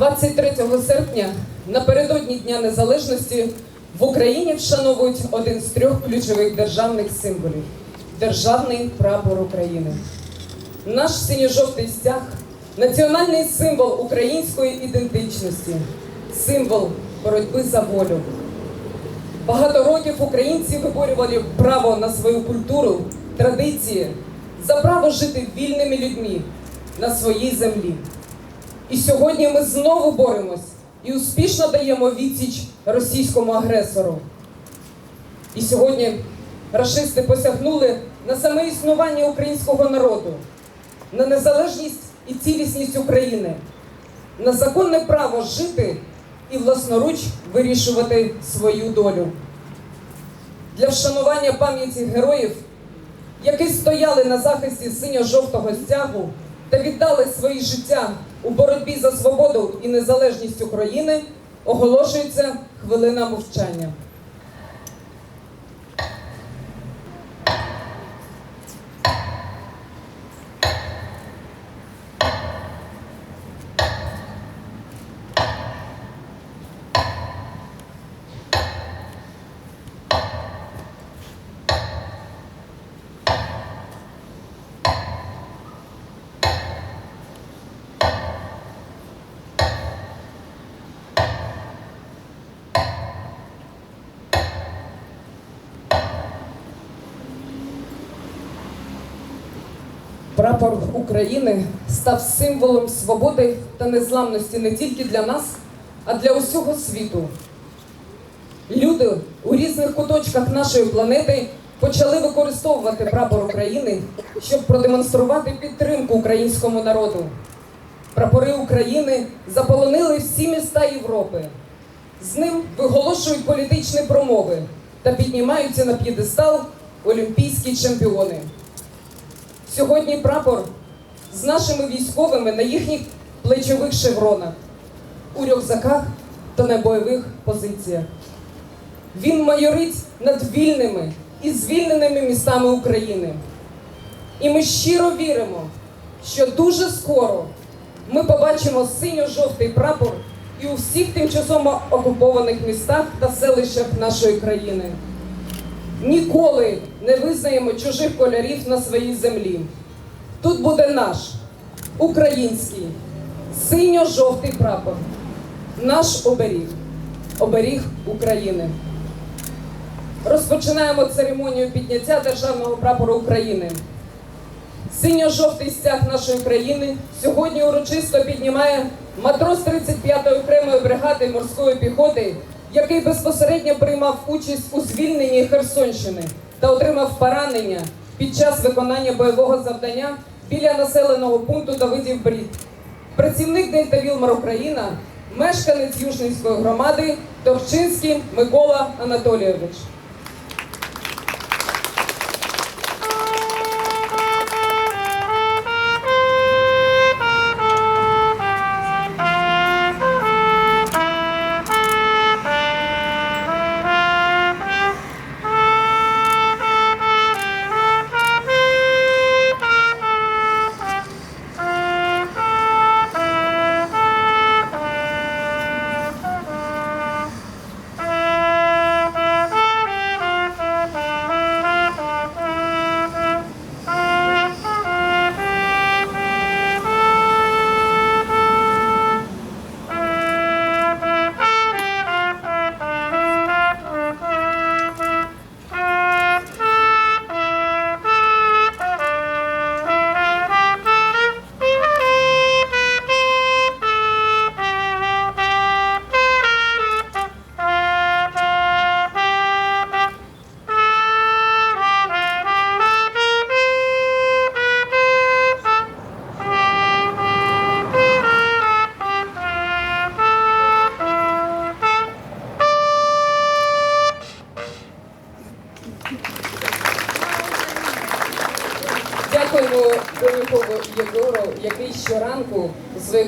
23 серпня напередодні Дня Незалежності в Україні вшановують один з трьох ключових державних символів державний прапор України. Наш синьо-жовтий стяг національний символ української ідентичності, символ боротьби за волю. Багато років українці виборювали право на свою культуру, традиції, за право жити вільними людьми на своїй землі. І сьогодні ми знову боремось і успішно даємо відсіч російському агресору. І сьогодні рашисти посягнули на саме існування українського народу, на незалежність і цілісність України, на законне право жити і власноруч вирішувати свою долю. Для вшанування пам'яті героїв, які стояли на захисті синьо-жовтого стягу та віддали свої життя у боротьбі за свободу і незалежність України, оголошується хвилина мовчання. Прапор України став символом свободи та незламності не тільки для нас, а для усього світу. Люди у різних куточках нашої планети почали використовувати прапор України, щоб продемонструвати підтримку українському народу. Прапори України заполонили всі міста Європи. З ним виголошують політичні промови та піднімаються на п'єдестал олімпійські чемпіони. Сьогодні прапор з нашими військовими на їхніх плечових шевронах, у рюкзаках та на бойових позиціях. Він майорить над вільними і звільненими містами України. І ми щиро віримо, що дуже скоро ми побачимо синьо-жовтий прапор і у всіх тимчасово окупованих містах та селищах нашої країни. Ніколи не визнаємо чужих кольорів на своїй землі. Тут буде наш український синьо-жовтий прапор, наш оберіг, оберіг України. Розпочинаємо церемонію підняття державного прапору України. Синьо-жовтий стяг нашої країни сьогодні урочисто піднімає матрос 35-ї окремої бригади морської піхоти, який безпосередньо приймав участь у звільненні Херсонщини та отримав поранення під час виконання бойового завдання біля населеного пункту Давидів Брід. Працівник Дельта Вілмар Україна, мешканець Южненської громади Торчинський Микола Анатолійович.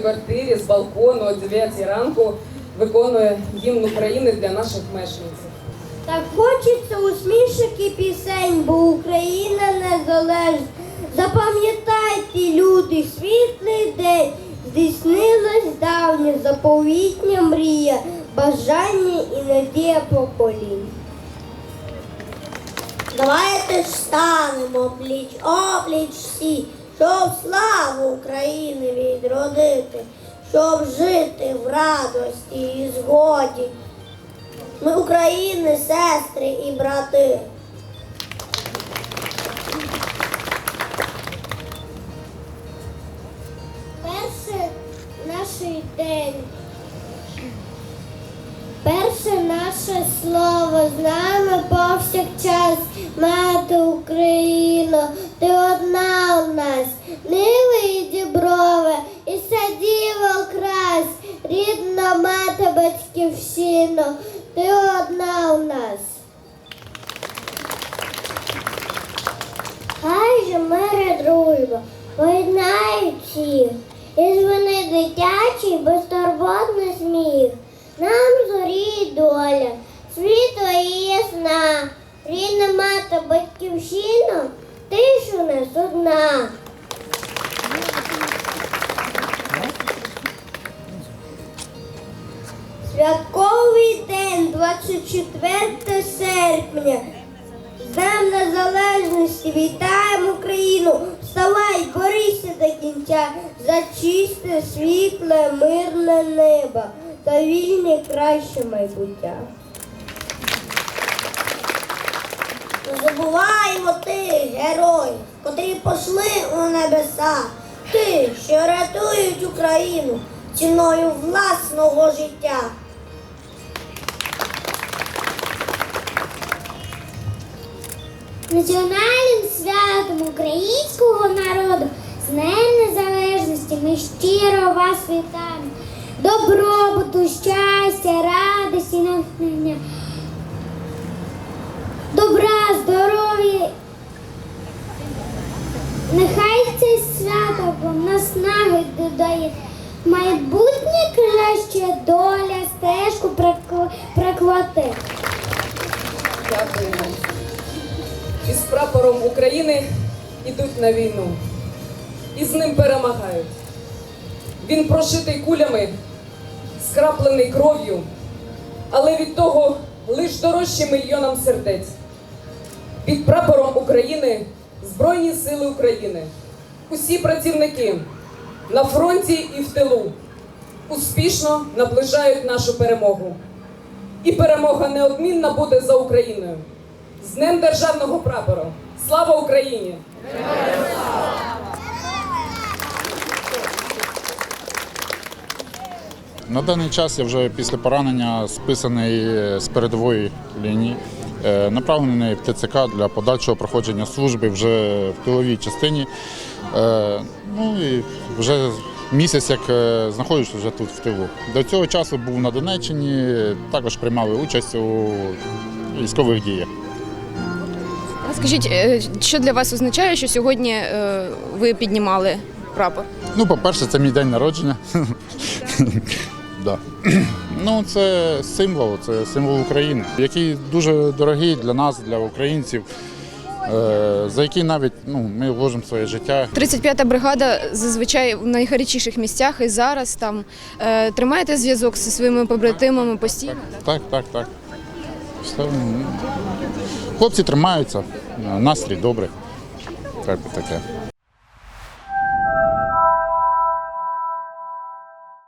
Квартирі з балкону о 9 ранку виконує гімн України для наших мешканців. Так хочеться усмішок і пісень, бо Україна незалежна. Запам'ятайте, люди, світлий день, здійснилось давнє заповітня мрія, бажання і надія поколінь. Давайте станемо пліч опліч всі, щоб славу України відродити, щоб жити в радості і згоді. Ми України, сестри і брати. Перше наш день. Перше наше слово з нами повсякчас, мати Україно, ти одна у нас, ниви і діброве, і садіво крась, рідна мати батьківщино, ти одна у нас. Хай же мир і дружба поєднають і звини дитячий безтурботний сміх. Нам зорі доля, світло і ясна, рідна мати тишу не судна. Святковий день, 24 серпня. З Незалежності вітаємо Україну! Вставай, борися до кінця за чисте, світле, мирне небо та вільне краще майбуття. Забуваємо ти, герой, котрі пошли у небеса, ти, що рятують Україну ціною власного життя. Національним святом українського народу з Днем Незалежності ми щиро вас вітаємо. Добробуту, прапором України йдуть на війну. І з ним перемагають. Він прошитий кулями, скраплений кров'ю, але від того лиш дорожче мільйонам сердець. Під прапором України Збройні Сили України. Усі працівники на фронті і в тилу успішно наближають нашу перемогу. І перемога неодмінна буде за Україною. З Днем Державного прапора! Слава Україні! На даний час я вже після поранення списаний з передової лінії, е, направлений в ТЦК для подальшого проходження служби вже в тиловій частині. Е, Ну і вже місяць, як е, знаходжусь вже тут в тилу. До цього часу був на Донеччині, також приймали участь у військових діях. Скажіть, е, що для вас означає, що сьогодні е, ви піднімали прапор? Ну, по-перше, це мій день народження. Да. Ну, це символ, це символ України, який дуже дорогий для нас, для українців, е, за який навіть ну, ми вложимо своє життя. 35-та бригада зазвичай в найгарячіших місцях і зараз там тримаєте зв'язок зі своїми побратимами постійно. Так, так, так. Все, ну, Хлопці тримаються, настрій добрий. Так, таке.